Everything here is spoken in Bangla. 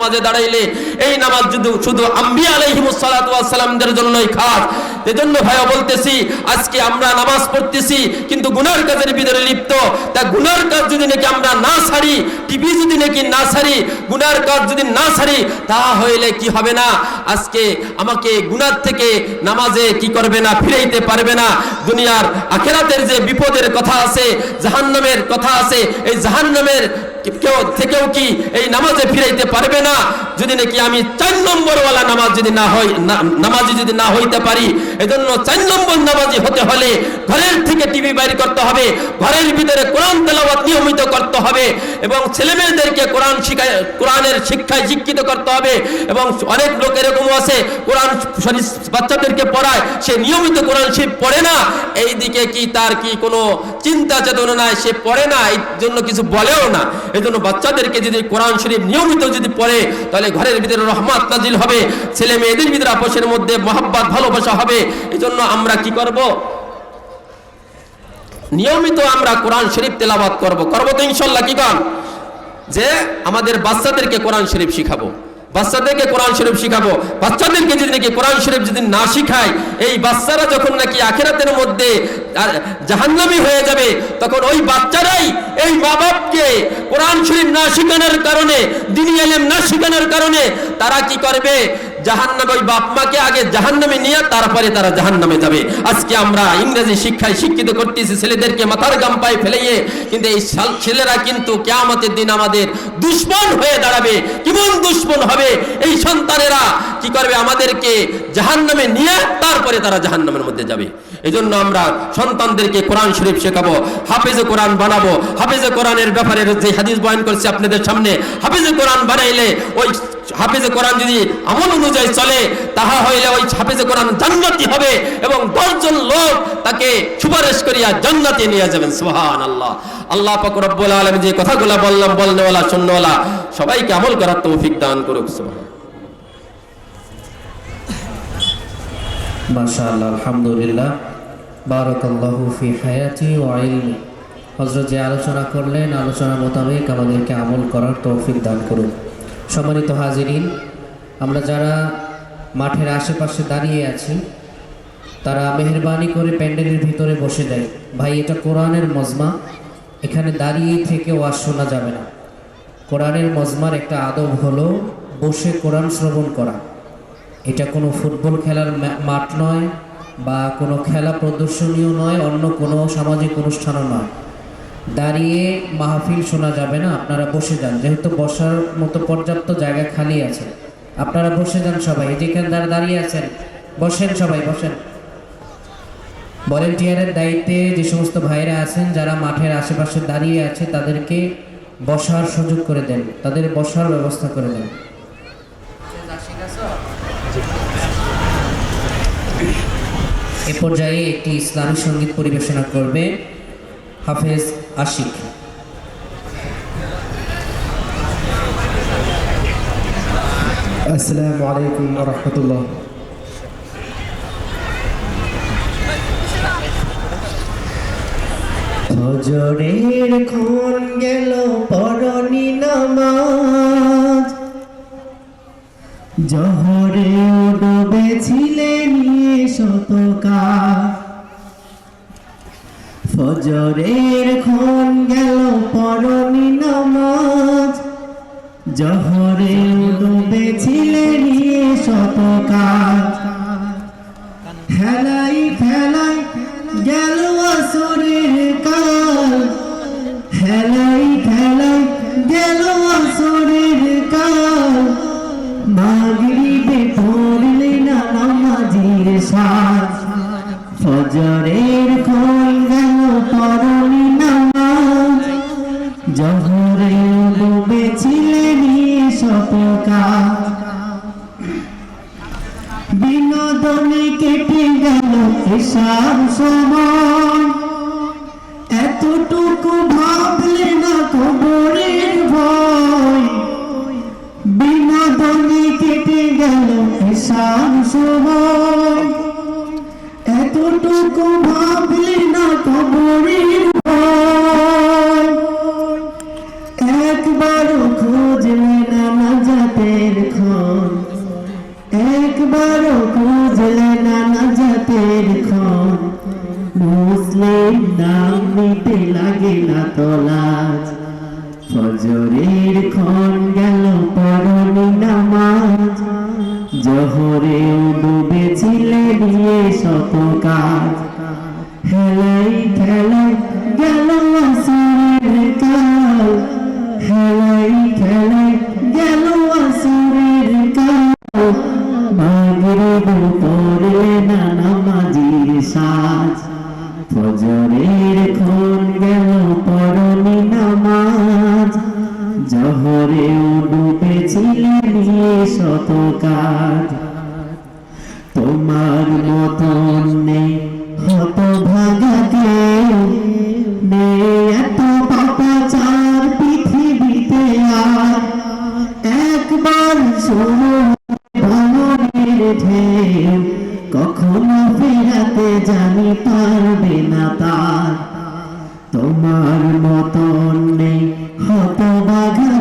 নামাজে দাঁড়াইলে এই নামাজ শুধু শুধু জন্যই খাস। এজন্য বলতেছি, আজকে আমরা নামাজ পড়তেছি, কিন্তু গুনার কাজের ভিতরে লিপ্ত। তা গুনার কাজ যদি নাকি আমরা না ছাড়ি টিভি যদি নাকি না ছাড়ি গুনার কাজ যদি না ছাড়ি তা হইলে কি হবে না? আজকে আমাকে গুনার থেকে নামাজে কি করবে না, ফিরাইতে পারবে না? দুনিয়ার আখেরাতের যে বিপদের কথা আছে, জাহান্নামের কথা আছে, এই জাহান্নামের কেউ থেকেও কি এই নামাজে ফিরাইতে পারবে না? যদি নাকি আমি চার নম্বরওয়ালা নামাজ যদি না হই নামাজি যদি না হইতে পারি, এজন্য চার নম্বর নামাজি হতে হলে ঘরের থেকে টিভি বাইর করতে হবে, ঘরের ভিতরে কোরআন তেলাওয়াত নিয়মিত করতে হবে, এবং ছেলেমেয়েদেরকে কোরআন শিখায় কোরআনের শিক্ষায় শিক্ষিত করতে হবে, এবং অনেক লোক এরকম আছে, কোরআন বাচ্চাদেরকে পড়ায়, সে নিয়মিত কোরআন শিব পড়ে না এই দিকে কি তার কি কোনো চিন্তা চেতনা নাই, সে পড়ে না, এই জন্য কিছু বলেও না। এই জন্য বাচ্চাদেরকে যদি কোরআন শরীফ নিয়মিত যদি পড়ে, তাহলে ঘরের ভিতরে রহমত নাজিল হবে, ছেলে মেয়েদের ভিতরে আপসের মধ্যে মহাব্বত, ভালোবাসা হবে। এজন্য আমরা কি করব? নিয়মিত আমরা কোরআন শরীফ তেলাবাত করব। করব তো ইনশাল্লাহ, কি কন যে আমাদের বাচ্চাদেরকে কোরআন শরীফ শিখাবো। বাচ্চাদেরকে কোরআন শরীফ শিখাবো। বাচ্চাদেরকে যদি নাকি কোরআন শরীফ যদি না শিখায়, এই বাচ্চারা যখন নাকি আখেরাতের মধ্যে জাহান্নামি হয়ে যাবে, তখন ওই বাচ্চারাই এই মা বাপকে কোরআন শরীফ না শিখানোর কারণে, দিনী এলেম না শিখানোর কারণে, তারা কি করবে? জাহান্নামে ওই আগে জাহান্নামে নিয়ে তারপরে তারা জাহান্নামে যাবে। আজকে আমরা ইংরেজি শিক্ষায় শিক্ষিত করতেছি, ছেলেদেরকে মাথার গাম পায়ে ফেলিয়ে কিন্তু এই ছেলেরা কিন্তু কেয়ামতের দিন আমাদের দুশ্মন হয়ে দাঁড়াবে। কেমন দুশ্মন হবে? এই সন্তানেরা কি করবে? আমাদেরকে জাহান্নামে নিয়ে তারপরে তারা জাহান্নামের মধ্যে যাবে। এই জন্য আমরা সন্তানদেরকে কোরআন শরীফ শেখাবো, হাফেজে কোরআন বানাবো। হাফেজে কোরআনের ব্যাপারে হাদিস বয়ান করছি আপনাদের সামনে, হাফেজে কোরআন বানাইলে ওই হাফেজে কোরআন যদি আমল অনুযায়ী চলে, তাহা হইলে ওই হাফেজে কোরআন জান্নাতি হবে এবং দশজন লোক তাকে সুপারিশ করিয়া জান্নাতে নিয়ে যাবেন। সুহান আল্লাহ আল্লাহ পাক রব্বুল আলম যে কথাগুলো বললাম, বলনেওয়ালা, শুননেওয়ালা, সবাইকে আমল করার তৌফিক দান করুক সুবহান মাশাআল্লাহ, আলহামদুলিল্লাহ। বারাকাল্লাহু ফি হায়াতি ওয়া ইলমি। হযরত যে আলোচনা করলেন, আলোচনা মোতাবেক আমাদেরকে আমল করার তৌফিক দান করুন সম্মানিত হাজিরিন, আমরা যারা মাঠের আশেপাশে দাঁড়িয়ে আছি, তারা মেহরবানি করে প্যান্ডেলের ভিতরে বসে যায় ভাই, এটা কোরআনের মজমা, এখানে দাঁড়িয়ে থেকে ওয়াজ শোনা যাবে না। কোরআনের মজমার একটা আদব হলো, বসে কোরআন শ্রবণ করা। এটা কোনো ফুটবল খেলার মাঠ নয় বা কোনো খেলা প্রদর্শনীয় নয়, অন্য কোনো সামাজিক অনুষ্ঠানও নয়। দাঁড়িয়ে মাহফিল শোনা যাবে না, আপনারা বসে যান। যেহেতু বসার মতো পর্যাপ্ত জায়গা খালি আছে। আপনারা বসে যান সবাই যেখানে যারা দাঁড়িয়ে আছেন, বসেন সবাই, বসেন। ভলেন্টিয়ারের দায়িত্বে যে সমস্ত ভাইরা আছেন, যারা মাঠের আশেপাশে দাঁড়িয়ে আছে, তাদেরকে বসার সুযোগ করে দেন। তাদের বসার ব্যবস্থা করে দেন। এ পর্যায়ে একটি ইসলামী সংগীত পরিবেশনা করবে হাফেজ আশিক। আসসালামু আলাইকুম রহমতুল্লাহ। ফজরের খুন গেল পরনি নামাজ। জহরে ডুবেছিলেন শতকা ফজরের ক্ষণ গেল পরনি নামাজ। জহরে ডুবেছিলে নিয়ে শতকাজ। খেলাই খেলাই গেল আসরের কাল। খেলাই খেলাই গেল আসরের কাল। মাগরিবে পড়লে না নামাজির সাজ। ফজরের খোল বিনোদনে কেটে গেল এসব সময়। এতটুকু ভাবলে না কবরের ভয়। বিনোদনে কেটে গেল এসব সময়। এতটুকু ভাবলে না কবরের ভয়। একবারও খোঁজ না মোবারক উজলে নানা জাতের খন মুসলিম নাম নিতে লাগে না তলাজ। ফজরের ক্ষণ গেল পরনি নামাজ। জহরেও ডুবেছিলেন নিয়ে শত কাজ। খেলাই খেলাই গেল মাগরিব পড়লে নামাজির সাজ ফজরের খুন গেল পড়নি নামাজ জহরেও ডুবেছিলে নিয়ে শত কাজ তোমার মতন তোমার মতন নেই হতভাগা